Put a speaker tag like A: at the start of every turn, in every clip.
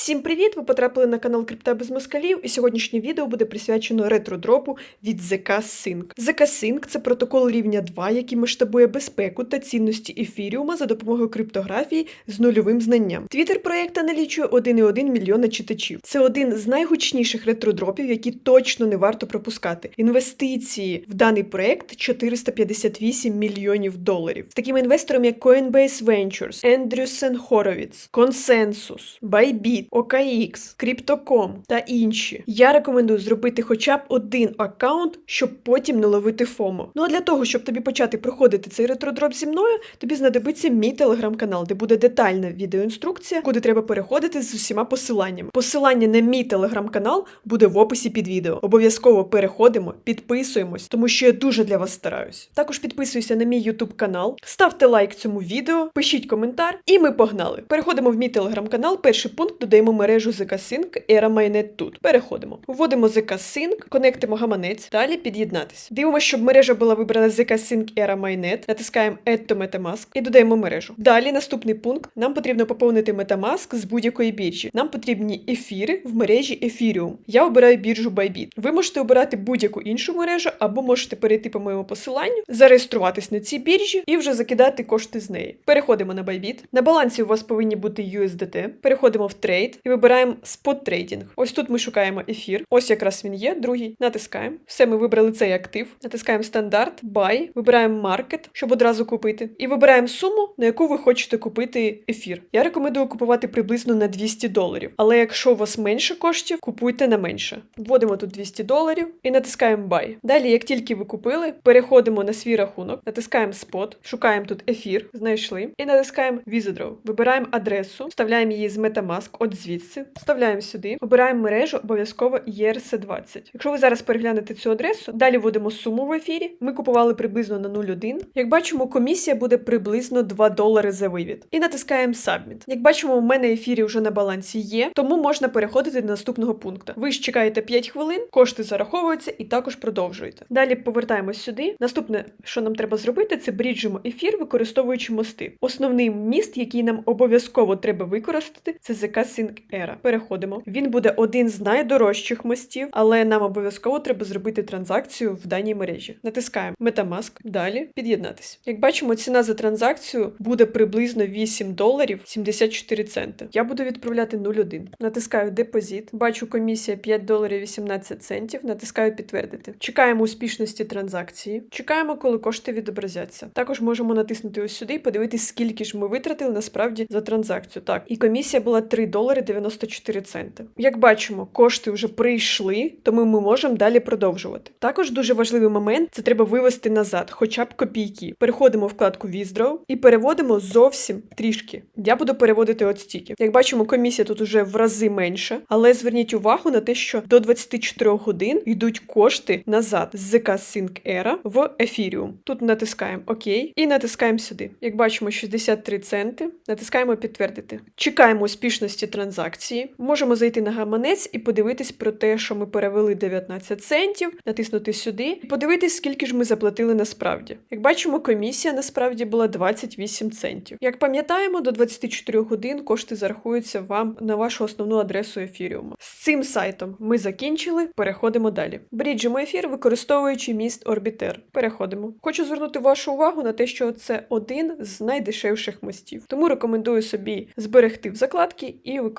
A: Всім привіт! Ви потрапили на канал Крипта без москалів, і сьогоднішнє відео буде присвячено ретро-дропу від ZK Sync. ZK Sync – це протокол рівня 2, який масштабує безпеку та цінності ефіріума за допомогою криптографії з нульовим знанням. Твіттер проєкта налічує 1,1 мільйона читачів. Це один з найгучніших ретро-дропів, які точно не варто пропускати. Інвестиції в даний проєкт 458 мільйонів доларів. З такими інвесторами, як Coinbase Ventures, Andreessen Horowitz, Consensus, Bybit, OKX, Crypto.com та інші. Я рекомендую зробити хоча б один аккаунт, щоб потім не ловити ФОМО. Ну а для того, щоб тобі почати проходити цей ретродроп зі мною, тобі знадобиться мій телеграм-канал, де буде детальна відеоінструкція, куди треба переходити з усіма посиланнями. Посилання на мій телеграм-канал буде в описі під відео. Обов'язково переходимо, підписуємось, тому що я дуже для вас стараюсь. Також підписуйся на мій YouTube канал, ставте лайк цьому відео, пишіть коментар, і ми погнали. Переходимо в мій телеграм-канал. Перший пункт додаємо мережу ZK-Sync Era Mainnet тут. Переходимо. Вводимо ZK-Sync, конектимо гаманець, далі під'єднатись. Дивимося, щоб мережа була вибрана ZK-Sync Era Mainnet, натискаємо Add to MetaMask і додаємо мережу. Далі наступний пункт. Нам потрібно поповнити MetaMask з будь-якої біржі. Нам потрібні ефіри в мережі Ethereum. Я обираю біржу Bybit. Ви можете обирати будь-яку іншу мережу, або можете перейти по моєму посиланню, зареєструватись на цій біржі і вже закидати кошти з неї. Переходимо на Bybit. На балансі у вас повинні бути USDT. Переходимо в трейд і вибираємо спот трейдинг. Ось тут ми шукаємо ефір. Ось якраз він є, другий. Натискаємо. Все, ми вибрали цей актив. Натискаємо стандарт, buy, вибираємо маркет, щоб одразу купити. І вибираємо суму, на яку ви хочете купити ефір. Я рекомендую купувати приблизно на 200 доларів. Але якщо у вас менше коштів, купуйте на менше. Вводимо тут 200 доларів і натискаємо buy. Далі, як тільки ви купили, переходимо на свій рахунок, натискаємо спот, шукаємо тут ефір, знайшли, і натискаємо Withdraw. Вибираємо адресу, вставляємо її з Metamask, от звідси, вставляємо сюди, обираємо мережу обов'язково ERC20. Якщо ви зараз переглянете цю адресу, далі вводимо суму в ефірі. Ми купували приблизно на 0,1. Як бачимо, комісія буде приблизно 2 долари за вивід. І натискаємо Submit. Як бачимо, у мене ефірі вже на балансі є, тому можна переходити до наступного пункту. Ви ж чекаєте 5 хвилин, кошти зараховуються і також продовжуєте. Далі повертаємось сюди. Наступне, що нам треба зробити, це бріджимо ефір, використовуючи мости. Основний міст, який нам обов'язково треба використати, це ZK Era. Переходимо. Він буде один з найдорожчих мостів, але нам обов'язково треба зробити транзакцію в даній мережі. Натискаємо Metamask, далі під'єднатись. Як бачимо, ціна за транзакцію буде приблизно 8 доларів 74 центи. Я буду відправляти 0,1. Натискаю депозит. Бачу комісія 5 доларів 18 центів. Натискаю підтвердити. Чекаємо успішності транзакції. Чекаємо, коли кошти відобразяться. Також можемо натиснути ось сюди і подивитись, скільки ж ми витратили насправді за транзакцію. Так, і комісія була 3 долари 94 центи. Як бачимо, кошти вже прийшли, тому ми можемо далі продовжувати. Також дуже важливий момент це треба вивести назад, хоча б копійки. Переходимо в вкладку Withdraw і переводимо зовсім трішки. Я буду переводити от стільки. Як бачимо, комісія тут уже в рази менша, але зверніть увагу на те, що до 24 годин йдуть кошти назад з ZK Sync Era в Ethereum. Тут натискаємо ОК і натискаємо сюди. Як бачимо, 63 центи. Натискаємо підтвердити. Чекаємо успішності транзакції. Можемо зайти на гаманець і подивитись про те, що ми перевели 19 центів, натиснути сюди і подивитись, скільки ж ми заплатили насправді. Як бачимо, комісія насправді була 28 центів. Як пам'ятаємо, до 24 годин кошти зарахуються вам на вашу основну адресу ефіріуму. З цим сайтом ми закінчили. Переходимо далі. Бріджимо ефір, використовуючи міст Орбітер. Переходимо. Хочу звернути вашу увагу на те, що це один з найдешевших мостів. Тому рекомендую собі зберегти в закладки і використовувати.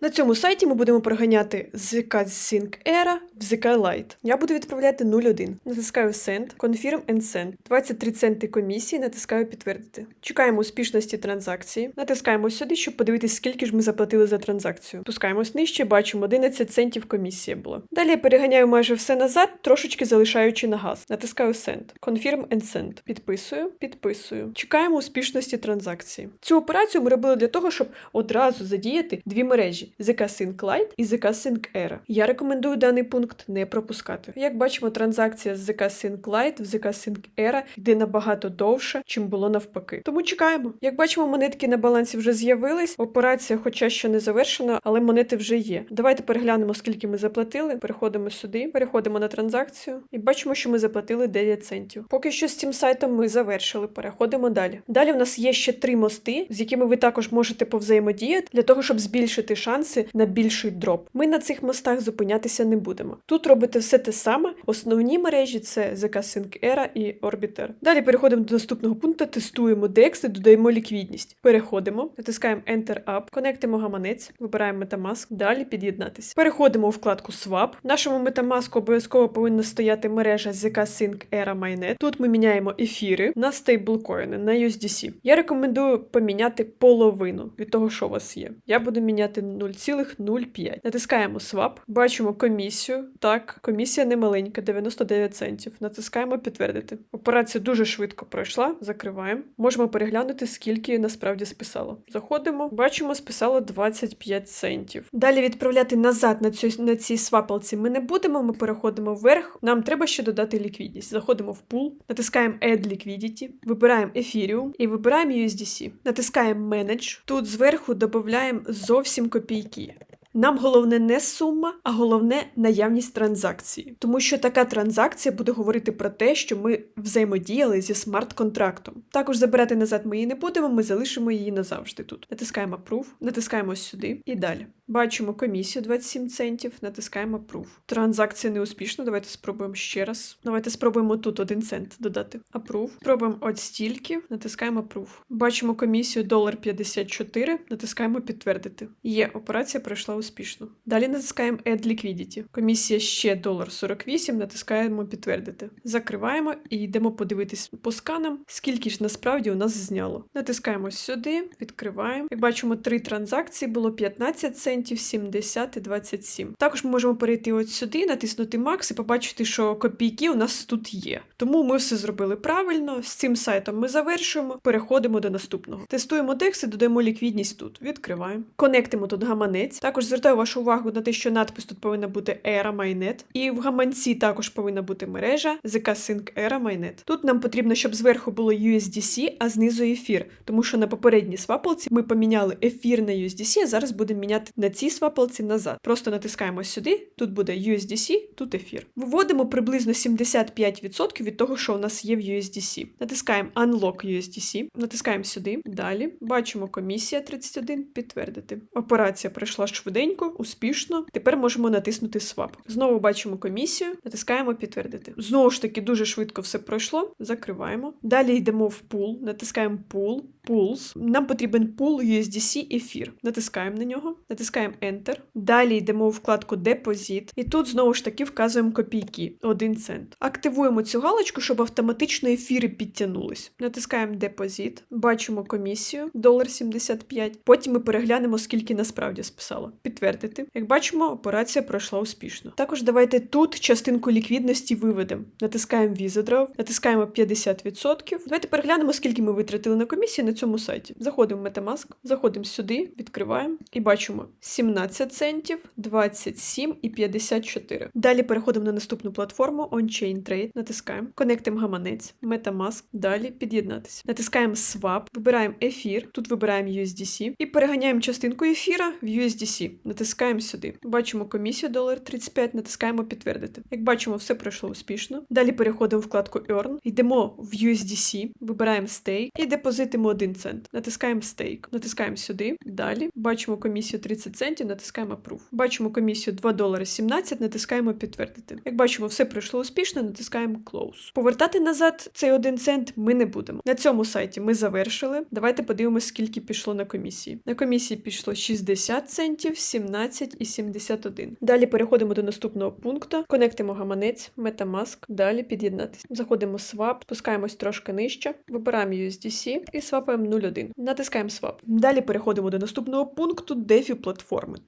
A: На цьому сайті ми будемо проганяти ZK Sync Era в ZK Lite. Я буду відправляти 0,1. Натискаю Send, Confirm and Send. 23 центи комісії, натискаю підтвердити. Чекаємо успішності транзакції. Натискаємо сюди, щоб подивитися, скільки ж ми заплатили за транзакцію. Пускаємось нижче, бачимо 11 центів комісія була. Далі я переганяю майже все назад, трошечки залишаючи на газ. Натискаю Send. Confirm and Send. Підписую, підписую. Чекаємо успішності транзакції. Цю операцію ми робили для того, щоб одразу задіяти дві мережі: ZK Sync Lite і ZK Sync Era. Я рекомендую даний пункт не пропускати. Як бачимо, транзакція з ZK Sync Lite в ZK Sync Era йде набагато довше, чим було навпаки. Тому чекаємо. Як бачимо, монетки на балансі вже з'явились. Операція, хоча ще не завершена, але монети вже є. Давайте переглянемо, скільки ми заплатили. Переходимо сюди, переходимо на транзакцію і бачимо, що ми заплатили 9 центів. Поки що з цим сайтом ми завершили. Переходимо далі. Далі в нас є ще три мости, з якими ви також можете повзаємодіяти для того, щоб збільшити шанси на більший дроп. Ми на цих мостах зупинятися не будемо. Тут робите все те саме. Основні мережі це ZK Sync Era і Orbiter. Далі переходимо до наступного пункту, тестуємо DEX додаємо ліквідність. Переходимо, натискаємо Enter Up, конектимо гаманець, вибираємо Metamask, далі під'єднатися. Переходимо у вкладку Swap. В нашому Metamask обов'язково повинна стояти мережа ZK Sync Era Mainnet. Тут ми міняємо ефіри на стейблкоїни, на USDC. Я рекомендую поміняти половину від того, що у вас є. Я буду міняти 0,05. Натискаємо Swap, бачимо комісію. Так, комісія не маленька, 99 центів. Натискаємо підтвердити. Операція дуже швидко пройшла. Закриваємо. Можемо переглянути, скільки насправді списало. Заходимо, бачимо, списало 25 центів. Далі відправляти назад на цю на цій свапалці ми не будемо. Ми переходимо вверх. Нам треба ще додати ліквідність. Заходимо в пул, натискаємо Add Liquidity, вибираємо Ethereum і вибираємо USDC. Натискаємо Manage. Тут зверху додаємо зовсім копійки. Нам головне не сума, а головне наявність транзакції, тому що така транзакція буде говорити про те, що ми взаємодіяли зі смарт-контрактом. Також забирати назад ми її не будемо, ми залишимо її назавжди тут. Натискаємо Approve, натискаємо сюди і далі. Бачимо комісію 27 центів, натискаємо Approve. Транзакція не успішна. Давайте спробуємо ще раз. Давайте спробуємо тут 1 цент додати. Approve. Спробуємо от стільки, натискаємо Approve. Бачимо комісію $1,54, натискаємо підтвердити. Є, операція пройшла успішно. Далі натискаємо Add Liquidity. Комісія ще $1,48, натискаємо підтвердити. Закриваємо і йдемо подивитись по сканам, скільки ж насправді у нас зняло. Натискаємо сюди, відкриваємо. Як бачимо, три транзакції було 15 центів, 70 і 27. Також ми можемо перейти от сюди, натиснути Max і побачити, що копійки у нас тут є. Тому ми все зробили правильно. З цим сайтом ми завершуємо, переходимо до наступного. Тестуємо текст і додаємо ліквідність тут. Відкриваємо. Конектимо тут гаманець. Також звертаю вашу увагу на те, що надпис тут повинна бути Era Mainnet. І в гаманці також повинна бути мережа ZK Sync Era Mainnet. Тут нам потрібно, щоб зверху було USDC, а знизу ефір. Тому що на попередній свапалці ми поміняли ефір на USDC, а зараз будемо міняти на цій свапалці назад. Просто натискаємо сюди, тут буде USDC, тут ефір. Виводимо приблизно 75% від того, що у нас є в USDC. Натискаємо Unlock USDC, натискаємо сюди. Далі бачимо комісія 31, підтвердити. Операція пройшла швиденько, успішно. Тепер можемо натиснути Swap. Знову бачимо комісію, натискаємо підтвердити. Знову ж таки, дуже швидко все пройшло. Закриваємо. Далі йдемо в пул, натискаємо пул. Pools. Нам потрібен пул USDC ефір. Натискаємо на нього, натискаємо Enter. Далі йдемо у вкладку Депозит. І тут знову ж таки вказуємо копійки 1 цент. Активуємо цю галочку, щоб автоматично ефіри підтягнулись. Натискаємо Депозит, бачимо комісію 1,75. Потім ми переглянемо, скільки насправді списало. Підтвердити. Як бачимо, операція пройшла успішно. Також давайте тут частинку ліквідності виведемо. Натискаємо Draw, натискаємо 50%. Давайте переглянемо, скільки ми витратили на комісію на цьому сайті. Заходимо в Metamask, заходимо сюди, відкриваємо і бачимо 17 центів, 27 і 54. Далі переходимо на наступну платформу OnChain Trade, натискаємо, конектимо гаманець, Metamask, далі під'єднатися. Натискаємо Swap, вибираємо ефір, тут вибираємо USDC і переганяємо частинку ефіра в USDC. Натискаємо сюди. Бачимо комісію $1.35, натискаємо підтвердити. Як бачимо, все пройшло успішно. Далі переходимо в вкладку Earn, йдемо в USDC, вибираємо Stake і депозитимо 1 цент. Натискаємо Stake. Натискаємо сюди. Далі бачимо комісію 30 центів, натискаємо Approve. Бачимо комісію 2 долари 17, натискаємо підтвердити. Як бачимо, все пройшло успішно, натискаємо Close. Повертати назад цей 1 цент ми не будемо. На цьому сайті ми завершили. Давайте подивимося, скільки пішло на комісії. На комісії пішло 60 центів, 17 і 71. Далі переходимо до наступного пункту. Конектимо гаманець, Metamask, далі під'єднатися. Заходимо в Swap, спускаємось трошки нижче, вибираємо USDC і свапаємо 0,1. Натискаємо Swap. Далі переходимо до наступного пункту DeFi платформи.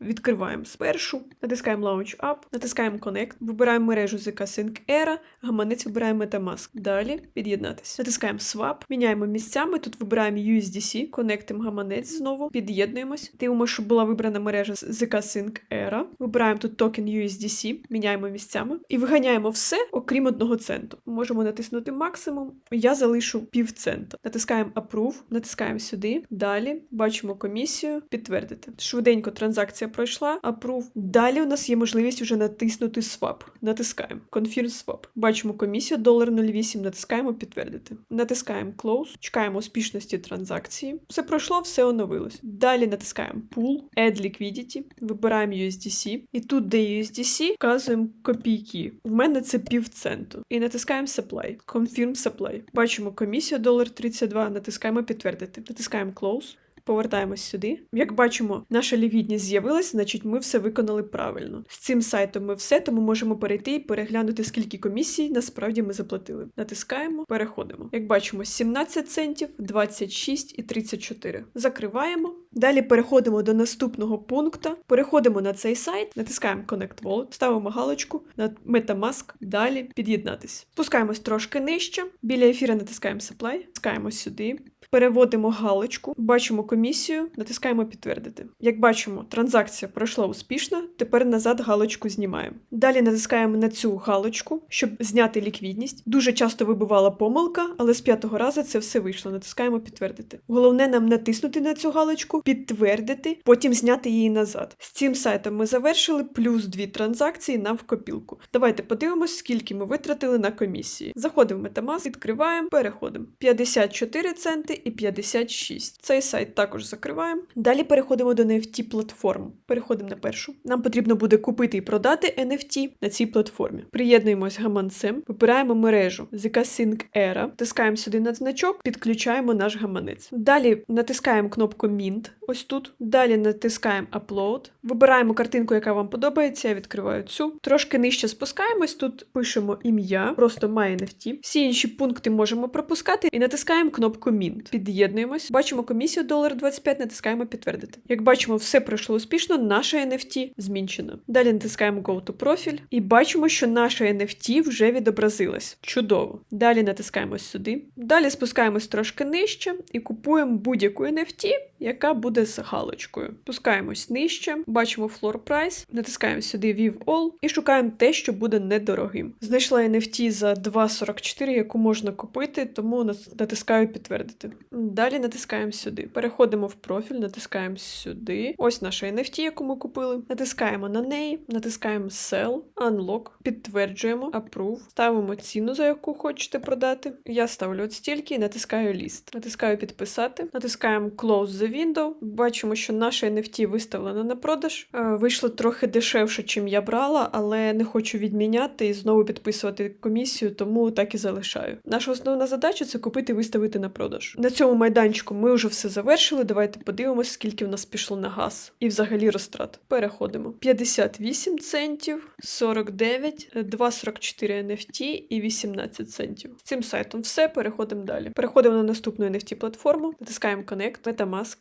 A: Відкриваємо спершу, натискаємо Launch Up, натискаємо Connect, вибираємо мережу ZK Sync Era, гаманець вибираємо Metamask. Далі під'єднатися. Натискаємо Swap, міняємо місцями. Тут вибираємо USDC, конектимо гаманець знову, під'єднуємось. Дивимося, щоб була вибрана мережа ZK Sync Era. Вибираємо тут токен USDC, міняємо місцями і виганяємо все, окрім одного центу. Можемо натиснути максимум. Я залишу пів цента. Натискаємо Approve, натискаємо сюди. Далі бачимо комісію, підтвердити. Швиденько транзакція пройшла, approve. Далі у нас є можливість вже натиснути swap. Натискаємо Confirm swap. Бачимо комісію $1.08, натискаємо підтвердити. Натискаємо Close, чекаємо успішності транзакції. Все пройшло, все оновилось. Далі натискаємо Pool, Add Liquidity, вибираємо USDC. І тут, де USDC, вказуємо копійки. У мене це півценту. І натискаємо Supply. Confirm Supply. Бачимо комісію $1.32, натискаємо підтвердити. Натискаємо Close. Повертаємось сюди. Як бачимо, наша ліквідність з'явилась, значить ми все виконали правильно. З цим сайтом ми все, тому можемо перейти і переглянути, скільки комісій насправді ми заплатили. Натискаємо, переходимо. Як бачимо, 17 центів, 26 і 34. Закриваємо. Далі переходимо до наступного пункту. Переходимо на цей сайт, натискаємо Connect Wallet, ставимо галочку на Metamask, далі під'єднатись. Спускаємось трошки нижче. Біля ефіра натискаємо Supply, натискаємо сюди. Переводимо галочку, бачимо комісію, натискаємо підтвердити. Як бачимо, транзакція пройшла успішно. Тепер назад галочку знімаємо. Далі натискаємо на цю галочку, щоб зняти ліквідність. Дуже часто вибивала помилка, але з п'ятого разу це все вийшло. Натискаємо підтвердити. Головне нам натиснути на цю галочку, підтвердити, потім зняти її назад. З цим сайтом ми завершили плюс дві транзакції нам в копілку. Давайте подивимось, скільки ми витратили на комісії. Заходимо в Metamask, відкриваємо, переходимо. 54 центи і 56. Цей сайт також закриваємо. Далі переходимо до NFT платформ. Переходимо на першу. Нам потрібно буде купити і продати NFT на цій платформі. Приєднуємось гаманцем, вибираємо мережу ZK Sync Era, тискаємо сюди на значок, підключаємо наш гаманець. Далі натискаємо кнопку Mint, ось тут. Далі натискаємо Upload, вибираємо картинку, яка вам подобається. Я відкриваю цю. Трошки нижче спускаємось. Тут пишемо ім'я, просто MyNFT. Всі інші пункти можемо пропускати і натискаємо кнопку Mint. Під'єднуємось, бачимо комісію $1.25, натискаємо підтвердити. Як бачимо, все пройшло успішно, наше NFT змінчено. Далі натискаємо Go to профіль і бачимо, що наше NFT вже відобразилось. Чудово. Далі натискаємо сюди. Далі спускаємось трошки нижче і купуємо будь-яку NFT, яка буде з галочкою. Спускаємось нижче, бачимо floor price, натискаємо сюди View All і шукаємо те, що буде недорогим. Знайшла NFT за 2.44, яку можна купити, тому натискаю підтвердити. Далі натискаємо сюди. Переходимо в профіль, натискаємо сюди. Ось наша NFT, яку ми купили. Натискаємо на неї, натискаємо Sell, Unlock, підтверджуємо, Approve, ставимо ціну, за яку хочете продати. Я ставлю от стільки і натискаю ліст. Натискаю підписати, натискаємо Close the Window. Бачимо, що наша NFT виставлена на продаж. Е, Вийшло трохи дешевше, чим я брала, але не хочу відміняти і знову підписувати комісію, тому так і залишаю. Наша основна задача це купити і виставити на продаж. На цьому майданчику ми вже все завершили. Давайте подивимося, скільки в нас пішло на газ і взагалі розтрат. Переходимо: 58 центів, 49, 2,44 NFT і 18 центів. З цим сайтом все. Переходимо далі. Переходимо на наступну NFT платформу, натискаємо Connect, Metamask,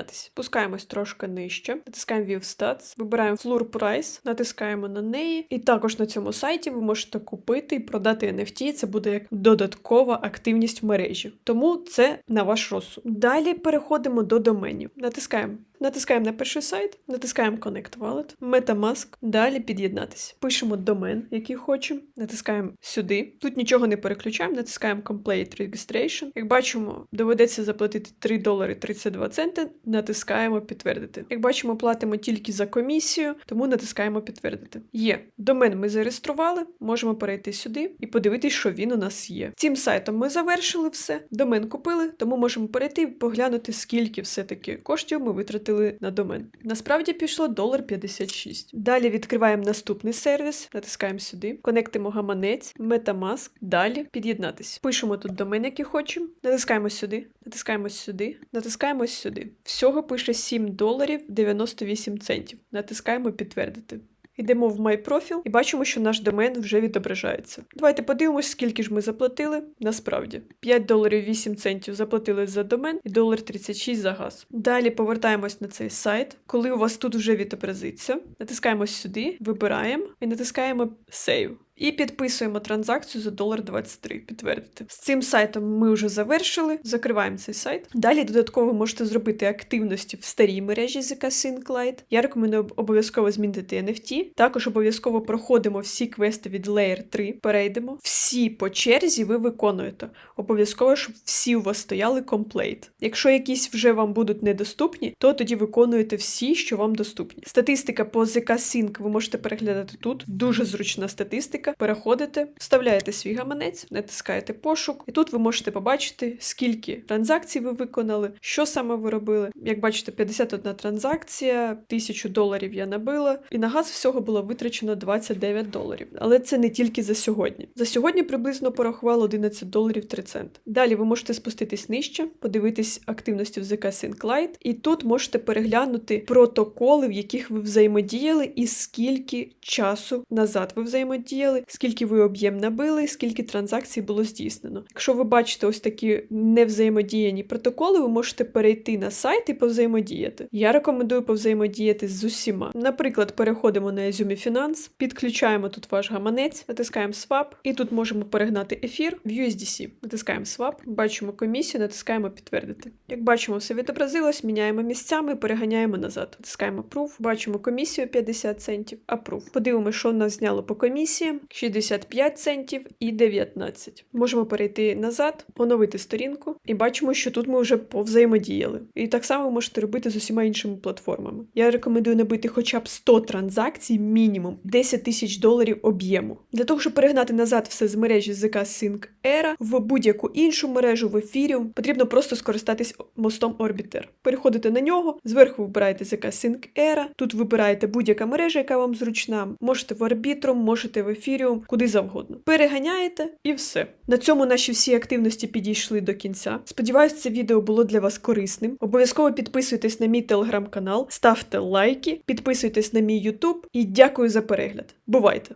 A: під'єднатися. Спускаємось трошки нижче, натискаємо View Stats, вибираємо Floor Price, натискаємо на неї. І також на цьому сайті ви можете купити і продати NFT. Це буде як додаткова активність в мережі. Тому це на ваш розсуд. Далі переходимо до доменів. Натискаємо. Натискаємо на перший сайт, натискаємо Connect Wallet, Metamask, далі під'єднатися. Пишемо домен, який хочемо, натискаємо сюди. Тут нічого не переключаємо, натискаємо Complete Registration. Як бачимо, доведеться заплатити 3 долари 32 центи, натискаємо підтвердити. Як бачимо, платимо тільки за комісію, тому натискаємо підтвердити. Є. Домен ми зареєстрували, можемо перейти сюди і подивитись, що він у нас є. Цим сайтом ми завершили все. Домен купили, тому можемо перейти і поглянути, скільки все-таки коштів ми витратили на домен. Насправді пішло долар 56. Далі відкриваємо наступний сервіс, натискаємо сюди, конектимо гаманець, Metamask, далі під'єднатись. Пишемо тут домен, який хочемо, натискаємо сюди, натискаємо сюди, натискаємо сюди. Всього пише 7 доларів 98 центів. Натискаємо підтвердити. Йдемо в My Profile і бачимо, що наш домен вже відображається. Давайте подивимось, скільки ж ми заплатили. Насправді 5 доларів 8 центів заплатили за домен і долар 36 за газ. Далі повертаємось на цей сайт. Коли у вас тут вже відобразиться, натискаємо сюди, вибираємо і натискаємо Save. І підписуємо транзакцію за долар 23. Підтвердити. З цим сайтом ми вже завершили. Закриваємо цей сайт. Далі додатково можете зробити активності в старій мережі ZK Sync Lite. Я рекомендую обов'язково змінити NFT. Також обов'язково проходимо всі квести від Layer 3. Перейдемо. Всі по черзі ви виконуєте. Обов'язково, щоб всі у вас стояли комплейт. Якщо якісь вже вам будуть недоступні, то тоді виконуєте всі, що вам доступні. Статистика по ZK Sync ви можете переглядати тут. Дуже зручна статистика. Переходите, вставляєте свій гаманець, натискаєте пошук, і тут ви можете побачити, скільки транзакцій ви виконали, що саме ви робили. Як бачите, 51 транзакція, 1000 доларів я набила, і на газ всього було витрачено 29 доларів. Але це не тільки за сьогодні. За сьогодні приблизно порахувало 11 доларів 3 центи. Далі ви можете спуститись нижче, подивитись активності в ZK Sync і тут можете переглянути протоколи, в яких ви взаємодіяли, і скільки часу назад ви взаємодіяли, скільки ви об'єм набили, скільки транзакцій було здійснено. Якщо ви бачите ось такі невзаємодіяні протоколи, ви можете перейти на сайт і повзаємодіяти. Я рекомендую повзаємодіяти з усіма. Наприклад, переходимо на Izumi Finance, підключаємо тут ваш гаманець, натискаємо Swap, і тут можемо перегнати ефір в USDC. Натискаємо Swap, бачимо комісію, натискаємо підтвердити. Як бачимо, все відобразилось, міняємо місцями, переганяємо назад. Натискаємо Approve, бачимо комісію 50 центів, Approve. Подивимося, що нас зняло по комісії: 65 центів і 19. Можемо перейти назад, оновити сторінку, і бачимо, що тут ми вже повзаємодіяли. І так само ви можете робити з усіма іншими платформами. Я рекомендую набити хоча б 100 транзакцій, мінімум 10 тисяч доларів об'єму. Для того, щоб перегнати назад все з мережі ZK Sync Era в будь-яку іншу мережу в Ethereum, потрібно просто скористатись мостом Orbiter. Переходите на нього, зверху вибираєте ZK Sync Era, тут вибираєте будь-яка мережа, яка вам зручна. Можете в Arbitrum, можете в Ethereum, куди завгодно. Переганяєте і все. На цьому наші всі активності підійшли до кінця. Сподіваюсь, це відео було для вас корисним. Обов'язково підписуйтесь на мій телеграм-канал, ставте лайки, підписуйтесь на мій YouTube і дякую за перегляд. Бувайте!